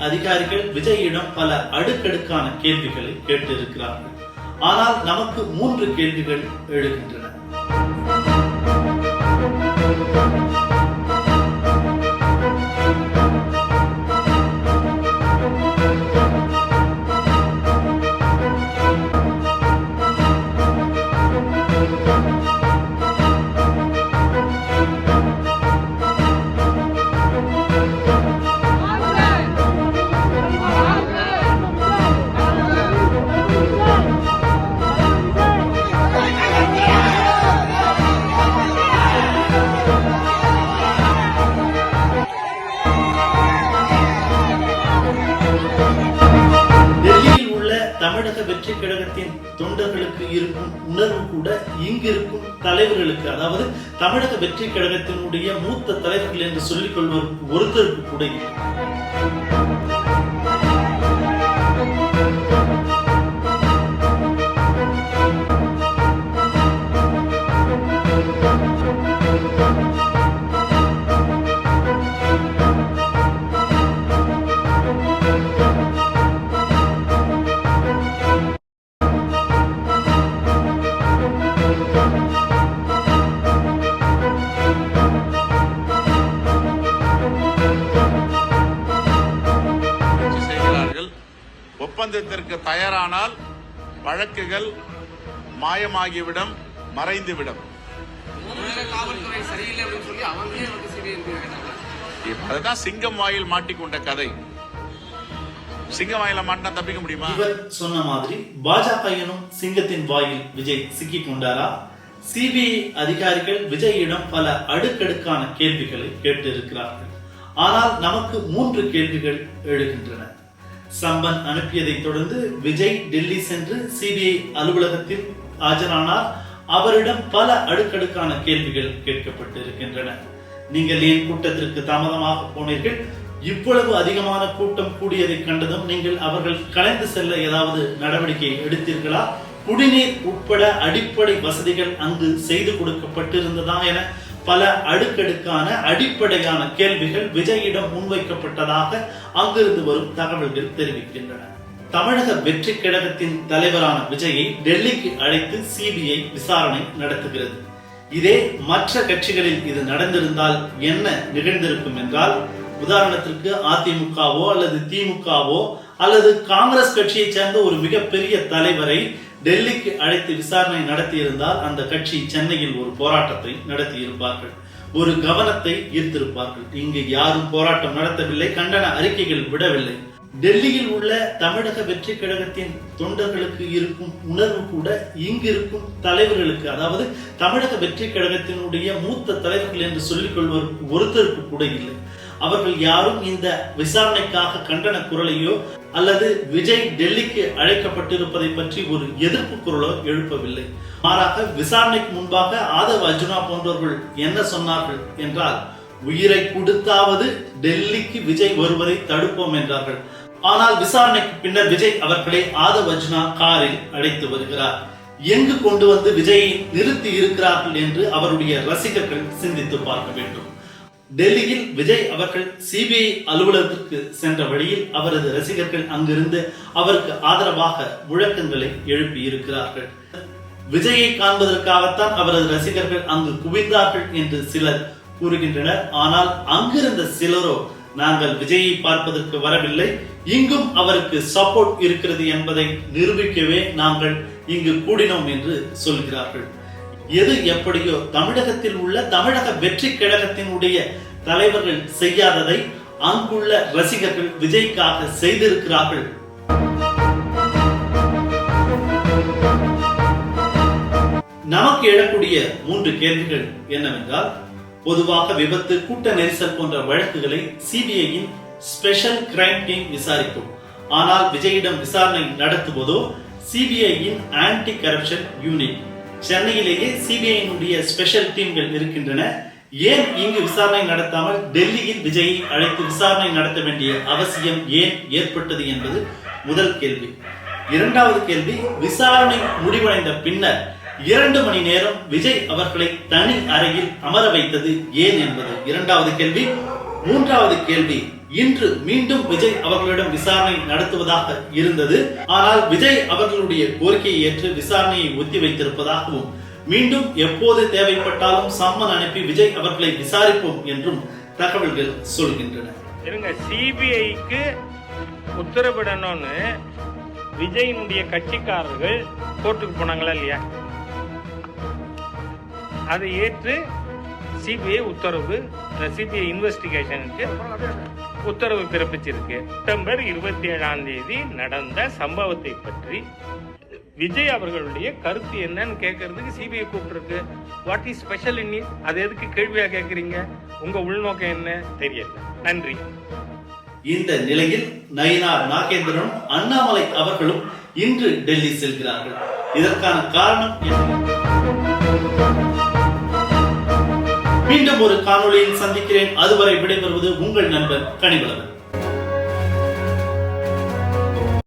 அதிகாரிகள் விஜயிடம் பல அடுக்கடுக்கான கேள்விகளை கேட்டிருக்கிறார்கள். ஆனால் நமக்கு மூன்று கேள்விகள் எழுகின்றன. தமிழக வெற்றி கழகத்தின் தொண்டர்களுக்கு இருக்கும் உணர்வு கூட இங்கிருக்கும் தலைவர்களுக்கு அதாவது தமிழக வெற்றி கழகத்தினுடைய மூத்த தலைவர்கள் என்று சொல்லிக் கொள்வதற்கு ஒருத்தருக்கு கூட ஒப்பந்தத்திற்கு தயாரானால் வழக்குகள் மாயமாகிவிடும் மறைந்துவிடும். அதுதான் சிங்கம் வாயில் மாட்டிக்கொண்ட கதை. சிங்கம் வாயில மாட்டினா தப்பிக்க முடியுமா? இவர் சொன்ன மாதிரி பாஜக எனும் சிங்கத்தின் வாயில் விஜய் சிக்கிக் கொண்டாரா? சிபிஐ அதிகாரிகள் விஜயிடம் பல அடுக்கடுக்கான கேள்விகளை கேட்டிருக்கிறார்கள். ஆனால் நமக்கு மூன்று கேள்விகள் எழுகின்றன. சம்பன் அனுப்பியதை தொடர்ந்து விஜய் டெல்லி சென்று சிபிஐ அலுவலகத்தில் ஆஜரானார். அவரிடம் பல அடுக்கடுக்கான கேள்விகள் கேட்கப்பட்டு இருக்கின்றன நீங்கள் ஏன் கூட்டத்திற்கு தாமதமாக போனீர்கள்? இவ்வளவு அதிகமான கூட்டம் கூடியதை கண்டதும் நீங்கள் அவர்கள் கலைந்து செல்ல ஏதாவது நடவடிக்கை எடுத்தீர்களா? குடிநீர் உட்பட அடிப்படை வசதிகள் அங்கு செய்து கொடுக்கப்பட்டிருந்ததா என பல அடுக்கடுக்கான அடிப்படையான கேள்விகள் விஜயிடம் முன்வைக்கப்பட்டதாக அங்கிருந்து வரும் தகவல்கள் தெரிவிக்கின்றன. தமிழக வெற்றி கழகத்தின் தலைவரான விஜயை டெல்லிக்கு அழைத்து சிபிஐ விசாரணை நடத்துகிறது. இதே மற்ற கட்சிகளில் இது நடந்திருந்தால் என்ன நிகழ்ந்திருக்கும் என்றால் உதாரணத்திற்கு அதிமுகவோ அல்லது திமுகவோ அல்லது காங்கிரஸ் கட்சியைச் சேர்ந்த ஒரு மிகப்பெரிய தலைவரை டெல்லிக்கு அழைத்து விசாரணை நடத்தியிருந்தால் அந்த கட்சி சென்னையில் ஒரு போராட்டத்தை நடத்தியிருப்பார்கள். ஒரு கவனத்தை ஈர்த்திருப்பார்கள். இங்கு யாரும் போராட்டம் நடத்தவில்லை கண்டன அறிக்கைகள் விடவில்லை. டெல்லியில் உள்ள தமிழக வெற்றி கழகத்தின் தொண்டர்களுக்கு இருக்கும் உணர்வு கூட இங்கிருக்கும் தலைவர்களுக்கு அதாவது தமிழக வெற்றி கழகத்தினுடைய மூத்த தலைவர்கள் என்று சொல்லிக் கொள்வதற்கு ஒருத்தருக்கு கூட இல்லை. அவர்கள் யாரும் இந்த விசாரணைக்காக கண்டன குரலையோ அல்லது விஜய் டெல்லிக்கு அழைக்கப்பட்டிருப்பதை பற்றி ஒரு எதிர்ப்பு குரலோ எழுப்பவில்லை. மாறாக விசாரணைக்கு முன்பாக ஆதவ் அர்ஜுனா போன்றவர்கள் என்ன சொன்னார்கள் என்றால் உயிரை கொடுத்தாவது டெல்லிக்கு விஜய் வருவதை தடுப்போம் என்றார்கள். ஆனால் விசாரணைக்கு பின்னர் விஜய் அவர்களை ஆதவ் அர்ஜுனா காரில் அழைத்து வருகிறார். எங்கு கொண்டு வந்து விஜயை நிறுத்தி இருக்கிறார்கள் என்று அவருடைய ரசிகர்கள் சிந்தித்து பார்க்க வேண்டும். டெல்லியில் விஜய் அவர்கள் சிபிஐ அலுவலகத்திற்கு சென்ற வழியில் அவரது ரசிகர்கள் அங்கிருந்து அவருக்கு ஆதரவாக முழக்கங்களை எழுப்பி இருக்கிறார்கள் விஜயை காண்பதற்காகத்தான் அவரது ரசிகர்கள் அங்கு குவிந்தார்கள் என்று சிலர் கூறுகின்றனர். ஆனால் அங்கிருந்த சிலரோ நாங்கள் விஜயை பார்ப்பதற்கு வரவில்லை. இங்கும் அவருக்கு சப்போர்ட் இருக்கிறது என்பதை நிரூபிக்கவே நாங்கள் இங்கு கூடினோம் என்று சொல்கிறார்கள். எது எப்படியோ தமிழகத்தில் உள்ள தமிழக வெற்றி கழகத்தினுடைய தலைவர்கள் செய்யாததை அங்குள்ள ரசிகர்கள் விஜய்க்காக செய்திருக்கிறார்கள். நமக்கு எழக்கூடிய மூன்று கேள்விகள் என்னவென்றால் பொதுவாக விபத்து கூட்ட நெரிசல் போன்ற வழக்குகளை சிபிஐயின் ஸ்பெஷல் கிரைம் டீம் விசாரிக்கும். ஆனால் விஜயிடம் விசாரணை நடத்துவதோ சிபிஐயின் ஆன்டி கரப்ஷன் யூனிட் சென்னையிலேயே சிபிஐனுடைய ஸ்பெஷல் டீம்கள் இருக்கின்றன. ஏன் இங்கு விசாரணை நடத்தாமல் டெல்லியில் விஜயை அழைத்து விசாரணை நடத்த வேண்டிய அவசியம் ஏன் ஏற்பட்டது என்பது முதல் கேள்வி. இரண்டாவது கேள்வி விசாரணை முடிவடைந்த பின்னர் இரண்டு மணி நேரம் விஜய் அவர்களை தனி அறையில் அமர வைத்தது ஏன் என்பது இரண்டாவது கேள்வி. மூன்றாவது கேள்வி இன்று மீண்டும் விஜய் அவர்களிடம் விசாரணை நடத்துவதாக இருந்தது. ஆனால் விஜய் அவர்களுடைய கோரிக்கையை ஏற்று விசாரணையை ஒத்தி வைத்திருப்பதாகவும் மீண்டும் எப்போது தேவைப்பட்டாலும் சம்மன் அனுப்பி விஜய் அவர்களை விசாரிப்போம் என்றும் தகவல்கள் சொல்கின்றன. இருங்க சிபிஐக்கு உத்தரவிடணும்னு விஜயினுடைய கட்சிக்காரர்கள் கோர்ட்டுக்கு போனாங்களா இல்லையா? அதை ஏற்று சிபிஐ உத்தரவு சிபிஐ இன்வெஸ்டிகேஷனுக்கு உத்தரவு பிறப்பிச்சிருக்கு. செப்டம்பர் இருபத்தி ஏழாம் தேதி நடந்த சம்பவத்தை பற்றி விஜய் அவர்களுடைய கருத்து என்னன்னு கேட்கறதுக்கு சிபிஐ கூப்பிட்டுருக்கு. வாட் இஸ் ஸ்பெஷல் இன் அது எதுக்கு கேள்வியா கேட்குறீங்க உங்க உள்நோக்கம் என்ன? தெரியல. நன்றி. இந்த நிலையில் நயினார் நாகேந்திரனும் அண்ணாமலை அவர்களும் இன்று டெல்லி செல்கிறார்கள். இதற்கான காரணம் என்ன? மீண்டும் ஒரு காணொளியில் சந்திக்கிறேன். அதுவரை விடைபெறுவது உங்கள் நண்பர் கனிவளவன்.